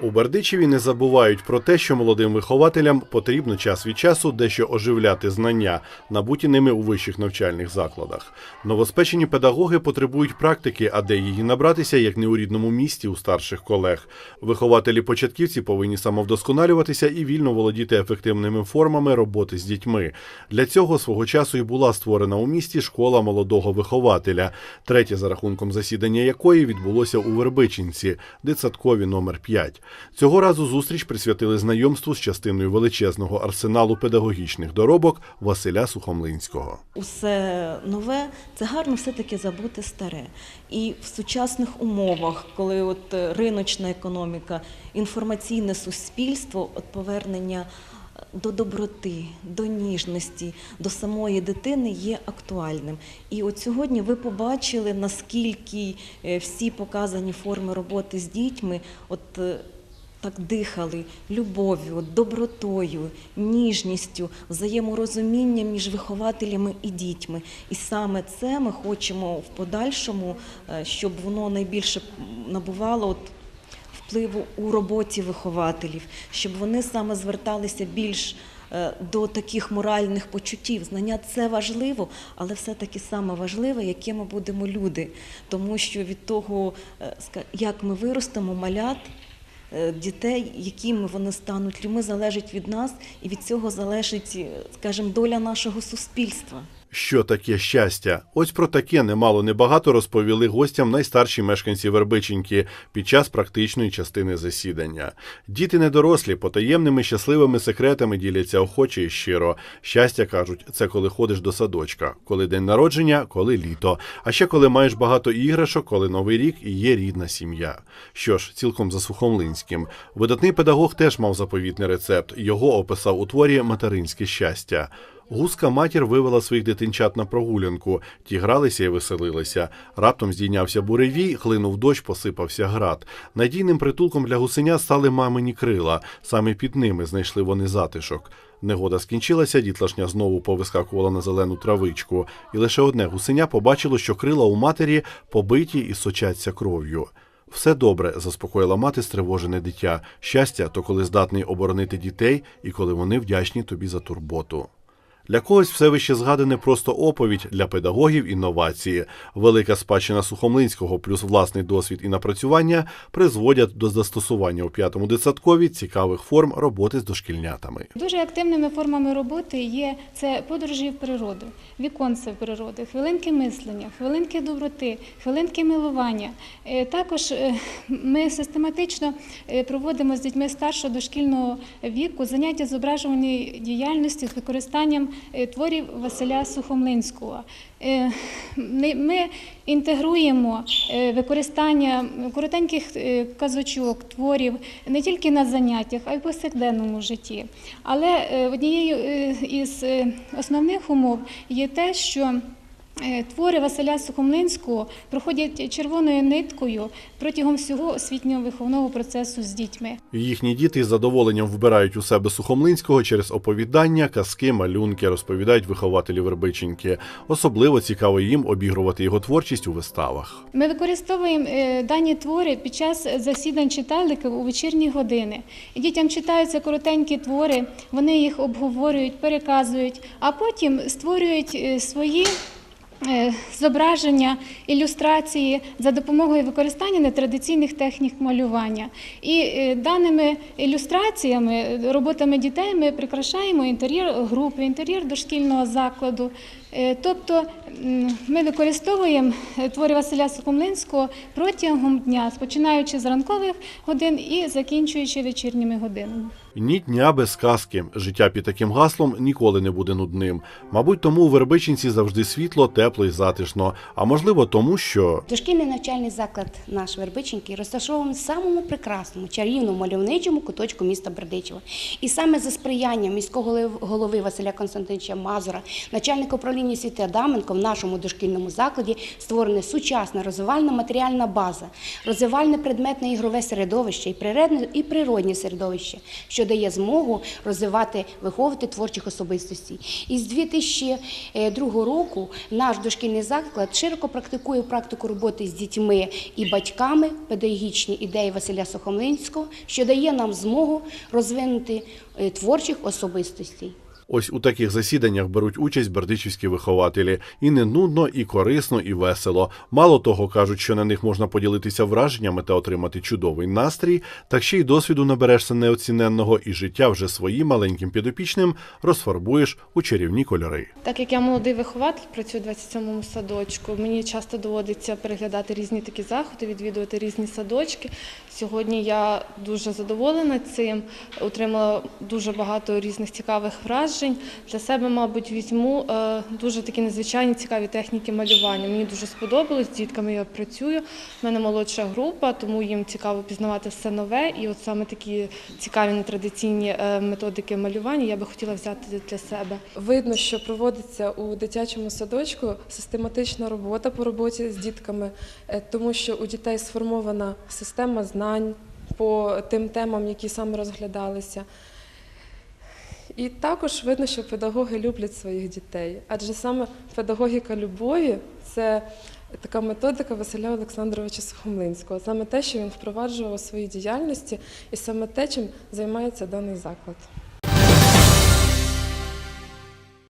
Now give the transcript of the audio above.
У Бердичеві не забувають про те, що молодим вихователям потрібно час від часу дещо оживляти знання, набуті ними у вищих навчальних закладах. Новоспечені педагоги потребують практики, а де її набратися, як не у рідному місті у старших колег. Вихователі початківці повинні самовдосконалюватися і вільно володіти ефективними формами роботи з дітьми. Для цього свого часу і була створена у місті школа молодого вихователя, третє за рахунком засідання якої відбулося у Вербичинці, дитсадкові номер 5. Цього разу зустріч присвятили знайомству з частиною величезного арсеналу педагогічних доробок Василя Сухомлинського. Усе нове це гарно все-таки забути старе. І в сучасних умовах, коли от е, риночна економіка, інформаційне суспільство, от повернення е, до доброти, до ніжності, до самої дитини є актуальним. І от сьогодні ви побачили, наскільки е, всі показані форми роботи з дітьми, от так дихали любов'ю, добротою, ніжністю, взаєморозумінням між вихователями і дітьми. І саме це ми хочемо в подальшому, е, щоб воно найбільше набувало от впливу у роботі вихователів, щоб вони саме зверталися більш е, до таких моральних почуттів. Знання це важливо, але все-таки саме важливе, яке ми будемо люди. Тому що від того, е, як ми виростемо малят, дітей, якими вони стануть людьми, залежить від нас, і від цього залежить, е, скажімо, доля нашого суспільства. Що таке щастя? Ось про таке немало небагато розповіли гостям найстарші мешканці Вербиченьки під час практичної частини засідання. Діти недорослі, потаємними щасливими секретами діляться охоче і щиро. Щастя кажуть, це коли ходиш до садочка, коли день народження, коли літо. А ще коли маєш багато іграшок, коли новий рік і є рідна сім'я. Що ж, цілком за Сухомлинським. Видатний педагог теж мав заповітний рецепт. Його описав у творі Материнське щастя. Гуска матір вивела своїх дитинчат на прогулянку. Ті гралися і веселилися. Раптом здійнявся буревій, хлинув дощ, посипався град. Надійним притулком для гусеня стали мамині крила. Саме під ними знайшли вони затишок. Негода скінчилася, дітлашня знову повискакувала на зелену травичку, і лише одне гусеня побачило, що крила у матері побиті і сочаться кров'ю. Все добре, заспокоїла мати стривожене дитя. Щастя, то коли здатний оборонити дітей і коли вони вдячні тобі за турботу. Для когось все вище згадане просто оповідь для педагогів інновації. Велика спадщина Сухомлинського плюс власний досвід і напрацювання призводять до застосування у п'ятому дитсадкові цікавих форм роботи з дошкільнятами. Дуже активними формами роботи є це подорожі в природу, віконце в природу, хвилинки мислення, хвилинки доброти, хвилинки милування. Е, Також е, ми систематично е, проводимо з дітьми старшого дошкільного віку заняття зображувальної діяльності з використанням творів Василя Сухомлинського. Е, Ми інтегруємо е, використання коротеньких е, казочок, творів не тільки на заняттях, а й в повсякденному житті. Але е, однією е, із е, основних умов є те, що е, Твори Василя Сухомлинського проходять червоною ниткою протягом всього освітнього виховного процесу з дітьми. Їхні діти з задоволенням вбирають у себе Сухомлинського через оповідання, казки, малюнки, розповідають вихователі Вербиченьки. Особливо цікаво їм обігрувати його творчість у виставах. Ми використовуємо е, дані твори під час засідань читальників у вечірні години. Дітям читаються коротенькі твори, вони їх обговорюють, переказують, а потім створюють е, свої. Е, Зображення, ілюстрації за допомогою використання нетрадиційних технік малювання. І е, даними ілюстраціями, роботами дітей ми прикрашаємо інтер'єр групи, інтер'єр дошкільного закладу. Е, Тобто ми використовуємо е, твори Василя Сухомлинського протягом дня, починаючи з ранкових годин і закінчуючи вечірніми годинами. Ні дня без казки. Життя під таким гаслом ніколи не буде нудним. Мабуть, тому у Вербичинці завжди світло, тепло і затишно. А можливо, тому що Дошкільний навчальний заклад наш Вербиченький розташований в самому прекрасному, чарівному, мальовничому куточку міста Бердичева. І саме за сприяння міського голови Василя Константиновича Мазура, начальника управління Поліні Світи Адаменко в нашому дошкільному закладі створена сучасна розвивальна матеріальна база, розвивальне предметне ігрове середовище і природне, середовище, що дає змогу розвивати, виховувати творчих особистостей. І з 2002 року наш дошкільний заклад широко практикує практику роботи з дітьми і батьками, педагогічні ідеї Василя Сухомлинського, що дає нам змогу розвинути е, творчих особистостей. Ось у таких засіданнях беруть участь бердичівські вихователі. І не нудно, і корисно, і весело. Мало того, кажуть, що на них можна поділитися враженнями та отримати чудовий настрій, так ще й досвіду наберешся неоціненного, і життя вже своїм маленьким підопічним розфарбуєш у чарівні кольори. Так як я молодий вихователь, працюю в 27-му садочку, мені часто доводиться переглядати різні такі заходи, відвідувати різні садочки. Сьогодні я дуже задоволена цим, отримала дуже багато різних цікавих вражень. Для себе, мабуть, візьму е, дуже такі незвичайні цікаві техніки малювання. Мені дуже сподобалось, з дітками я працюю. У мене молодша група, тому їм цікаво пізнавати все нове. І от саме такі цікаві нетрадиційні е, методики малювання я би хотіла взяти для себе. Видно, що проводиться у дитячому садочку систематична робота по роботі з дітками, е, тому що у дітей сформована система знань по тим темам, які саме розглядалися. І також видно, що педагоги люблять своїх дітей, адже саме педагогіка любові це така методика Василя Олександровича Сухомлинського, саме те, що він впроваджував у своїй діяльності, і саме те, чим займається даний заклад.